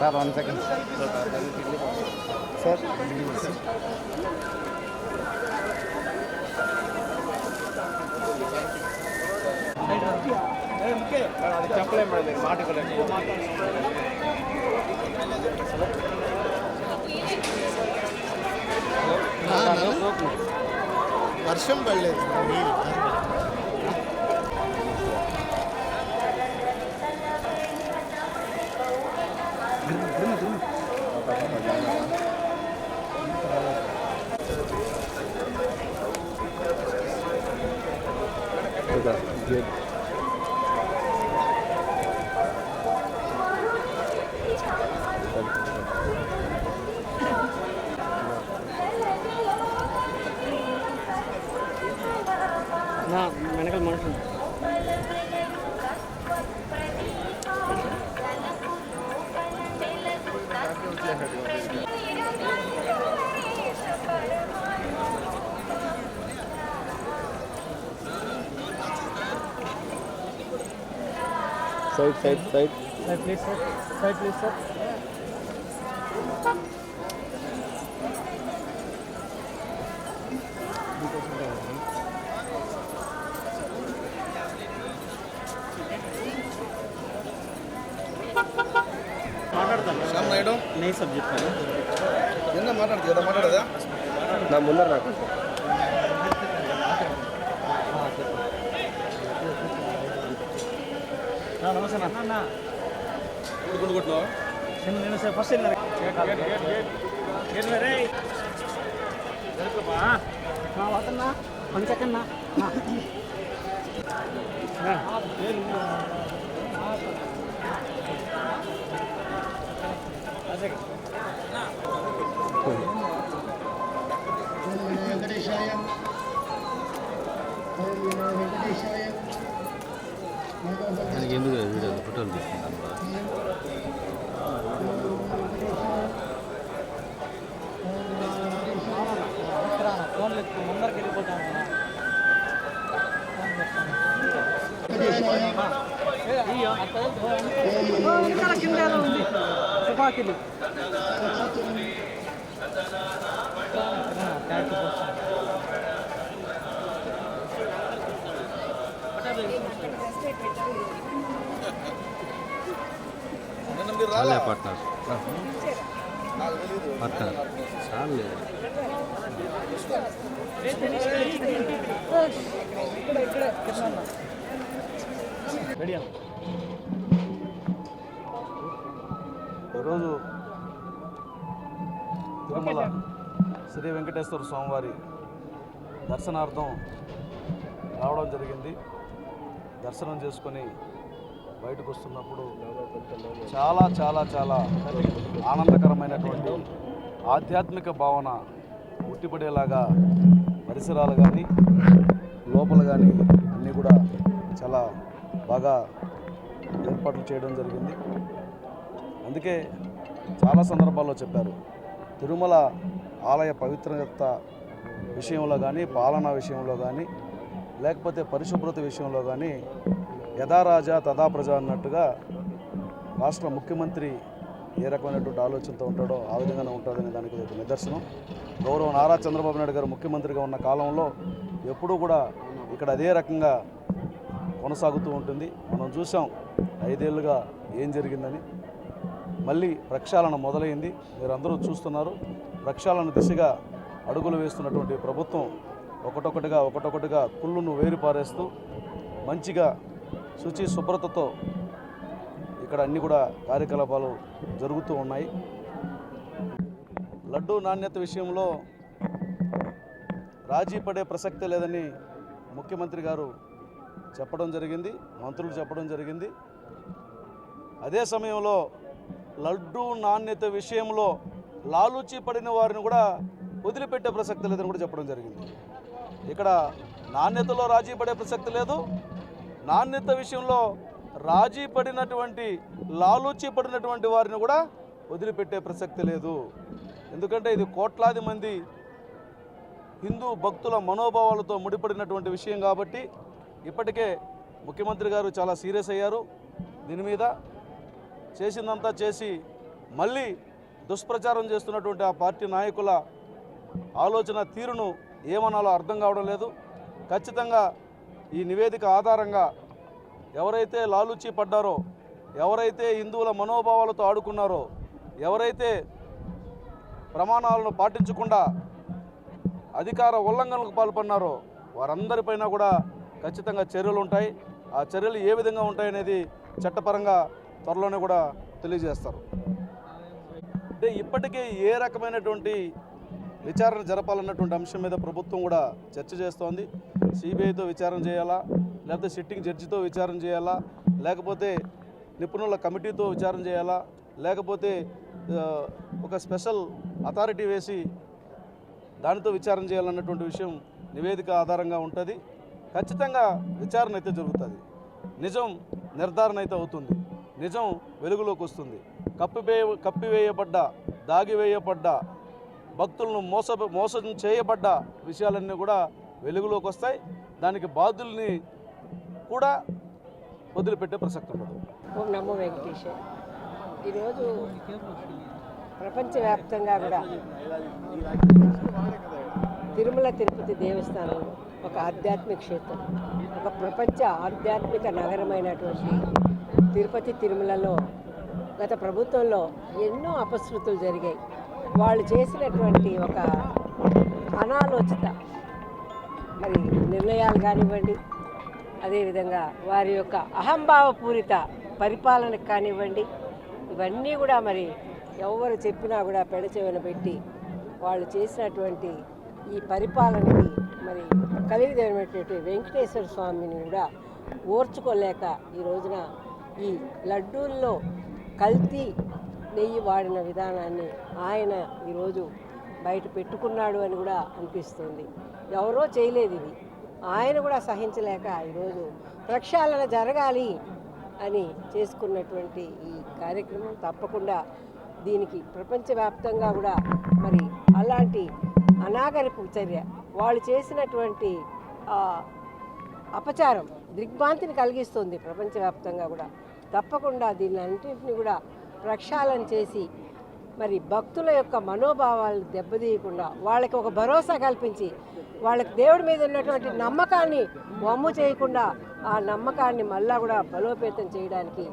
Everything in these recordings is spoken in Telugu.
సార్ వన్ సెకండ్ సార్ చెప్పలేము మేడం మీరు మాట వర్షం పడలేదు నా వెనకాల మనుషులు Side side side side please sir side please sir ಮಾತಾಡ್ತಾನೆ ನೈ ಸಬ್ಜೆಕ್ಟ್ ನಾನು ಎಲ್ಲ ಮಾತಾಡ್ತೀವಿ ಮಾತಾಡೋದಾ ನಾನು నమస్తే అన్న గుండు కొట్టినావా నేను నేను సార్ ఫస్ట్ వెళ్ళారు వస్తున్నా వన్ సెకండ్ నా వెంకటేశాయ ఎందుకు వీడియో ఫోటోలు తీసుకుంటాను తుపాకీలు ట్యాక్స్ చాలు రెడీ ఈరోజు తిరుమల శ్రీ వెంకటేశ్వర స్వామివారి దర్శనార్థం రావడం జరిగింది. దర్శనం చేసుకొని బయటకు వస్తున్నప్పుడు చాలా చాలా చాలా ఆనందకరమైనటువంటి ఆధ్యాత్మిక భావన ఉట్టిపడేలాగా పరిసరాలు కానీ లోపల కానీ అన్నీ కూడా చాలా బాగా ఏర్పాట్లు చేయడం జరిగింది. అందుకే చాలా సందర్భాల్లో చెప్పారు తిరుమల ఆలయ పవిత్రత విషయంలో కానీ పాలనా విషయంలో కానీ లేకపోతే పరిశుభ్రత విషయంలో కానీ యథారాజా తదా ప్రజ అన్నట్టుగా రాష్ట్ర ముఖ్యమంత్రి ఏ రకమైనటువంటి ఆలోచనతో ఉంటాడో ఆ విధంగానే ఉంటుందనే దానికి ఒక నిదర్శనం. గౌరవ నారా చంద్రబాబు నాయుడు గారు ముఖ్యమంత్రిగా ఉన్న కాలంలో ఎప్పుడూ కూడా ఇక్కడ అదే రకంగా కొనసాగుతూ ఉంటుంది. మనం చూసాం ఐదేళ్ళుగా ఏం జరిగిందని. మళ్ళీ ప్రక్షాళన మొదలైంది. మీరందరూ చూస్తున్నారు. ప్రక్షాళన దిశగా అడుగులు వేస్తున్నటువంటి ప్రభుత్వం ఒకటొకటిగా ఒకటొకటిగా కుళ్ళును వేరు పారేస్తూ మంచిగా శుచి శుభ్రతతో ఇక్కడ అన్ని కూడా కార్యకలాపాలు జరుగుతూ ఉన్నాయి. లడ్డు నాణ్యత విషయంలో రాజీ పడే ప్రసక్తే లేదని ముఖ్యమంత్రి గారు చెప్పడం జరిగింది మంత్రులు చెప్పడం జరిగింది. అదే సమయంలో లడ్డు నాణ్యత విషయంలో లాలూచి పడిన వారిని కూడా వదిలిపెట్టే ప్రసక్తి లేదని కూడా చెప్పడం జరిగింది. ఇక్కడ నాణ్యతలో రాజీ పడే ప్రసక్తి లేదు. నాణ్యత విషయంలో రాజీ పడినటువంటి లాలూచి పడినటువంటి వారిని కూడా వదిలిపెట్టే ప్రసక్తి లేదు. ఎందుకంటే ఇది కోట్లాది మంది హిందూ భక్తుల మనోభావాలతో ముడిపడినటువంటి విషయం కాబట్టి ఇప్పటికే ముఖ్యమంత్రి గారు చాలా సీరియస్ అయ్యారు దీని మీద. చేసిందంతా చేసి మళ్ళీ దుష్ప్రచారం చేస్తున్నటువంటి ఆ పార్టీ నాయకుల ఆలోచన తీరును ఏమనాలో అర్థం కావడం లేదు. ఖచ్చితంగా ఈ నివేదిక ఆధారంగా ఎవరైతే లాలూచి పడ్డారో ఎవరైతే హిందువుల మనోభావాలతో ఆడుకున్నారో ఎవరైతే ప్రమాణాలను పాటించకుండా అధికార ఉల్లంఘనలకు పాల్పడినారో వారందరిపైన కూడా ఖచ్చితంగా చర్యలు ఉంటాయి. ఆ చర్యలు ఏ విధంగా ఉంటాయనేది చట్టపరంగా త్వరలోనే కూడా తెలియజేస్తారు. అంటే ఇప్పటికే ఏ రకమైనటువంటి విచారణ జరపాలన్నటువంటి అంశం మీద ప్రభుత్వం కూడా చర్చ చేస్తోంది. సిబిఐతో విచారణ చేయాలా? లేకపోతే సిట్టింగ్ జడ్జితో విచారణ చేయాలా? లేకపోతే నిపుణుల కమిటీతో విచారణ చేయాలా? లేకపోతే ఒక స్పెషల్ అథారిటీ వేసి దానితో విచారణ చేయాలన్నటువంటి విషయం నివేదిక ఆధారంగా ఉంటుంది. ఖచ్చితంగా విచారణ అయితే జరుగుతుంది. నిజం నిర్ధారణ అయితే అవుతుంది. నిజం వెలుగులోకి వస్తుంది. కప్పివేయ కప్పివేయబడ్డ దాగివేయబడ్డ భక్తులను మోస మోసం చేయబడ్డ విషయాలన్నీ కూడా వెలుగులోకి వస్తాయి. దానికి బాధ్యుల్ని కూడా వదిలిపెట్టే ప్రసక్తి ఉండదు. ఓం నమో వెంకటేశ. ఈరోజు ప్రపంచవ్యాప్తంగా కూడా తిరుమల తిరుపతి దేవస్థానం ఒక ఆధ్యాత్మిక క్షేత్రం. ఒక ప్రపంచ ఆధ్యాత్మిక నగరమైనటువంటి తిరుపతి తిరుమలలో గత ప్రభుత్వంలో ఎన్నో అపశృతులు జరిగాయి. వాళ్ళు చేసినటువంటి ఒక అనాలోచిత మరి నిర్ణయాలు కానివ్వండి అదేవిధంగా వారి యొక్క అహంభావపూరిత పరిపాలనకు కానివ్వండి ఇవన్నీ కూడా మరి ఎవరు చెప్పినా కూడా పెడచెవిన పెట్టి వాళ్ళు చేసినటువంటి ఈ పరిపాలనకి మరి కలిగిదైనటువంటి వెంకటేశ్వర స్వామిని కూడా ఓర్చుకోలేక ఈ రోజున ఈ లడ్డూల్లో కల్తీ నెయ్యి వాడిన విధానాన్ని ఆయన ఈరోజు బయట పెట్టుకున్నాడు అని కూడా అనిపిస్తుంది. ఎవరో చేయలేదు ఇది. ఆయన కూడా సహించలేక ఈరోజు ప్రక్షాళన జరగాలి అని చేసుకున్నటువంటి ఈ కార్యక్రమం తప్పకుండా దీనికి ప్రపంచవ్యాప్తంగా కూడా మరి అలాంటి అనాగరిపు చర్య వాళ్ళు చేసినటువంటి అపచారం దిగ్భ్రాంతిని కలిగిస్తుంది ప్రపంచవ్యాప్తంగా కూడా. తప్పకుండా దీన్ని అన్నింటిని కూడా ప్రక్షాళన చేసి మరి భక్తుల యొక్క మనోభావాలు దెబ్బతీయకుండా వాళ్ళకి ఒక భరోసా కల్పించి వాళ్ళకి దేవుడి మీద ఉన్నటువంటి నమ్మకాన్ని వమ్ము చేయకుండా ఆ నమ్మకాన్ని మళ్ళా కూడా బలోపేతం చేయడానికి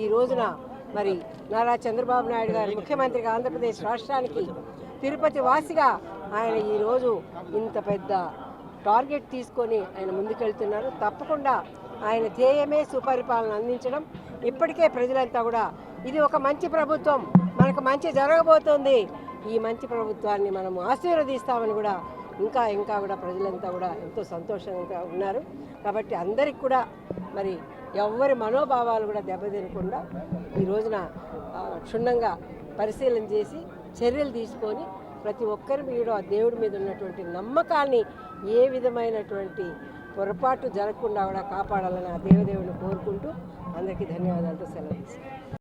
ఈ రోజున మరి నారా చంద్రబాబు నాయుడు గారు ముఖ్యమంత్రిగా ఆంధ్రప్రదేశ్ రాష్ట్రానికి తిరుపతి వాసిగా ఆయన ఈరోజు ఇంత పెద్ద టార్గెట్ తీసుకొని ఆయన ముందుకెళ్తున్నారు. తప్పకుండా ఆయన ధ్యేయమే సుపరిపాలన అందించడం. ఇప్పటికే ప్రజలంతా కూడా ఇది ఒక మంచి ప్రభుత్వం. మనకు మంచి జరగబోతోంది. ఈ మంచి ప్రభుత్వాన్ని మనం ఆశీర్వదిస్తామని కూడా ఇంకా ఇంకా కూడా ప్రజలంతా కూడా ఎంతో సంతోషంగా ఉన్నారు. కాబట్టి అందరికి కూడా మరి ఎవరి మనోభావాలు కూడా దెబ్బతినకుండా ఈ రోజున క్షుణ్ణంగా పరిశీలన చేసి చర్యలు తీసుకొని ప్రతి ఒక్కరి మీద ఆ దేవుడి మీద ఉన్నటువంటి నమ్మకాన్ని ఏ విధమైనటువంటి పొరపాటు జరగకుండా కూడా కాపాడాలని ఆ దేవదేవుని కోరుకుంటూ అందరికీ ధన్యవాదాలతో సెలవు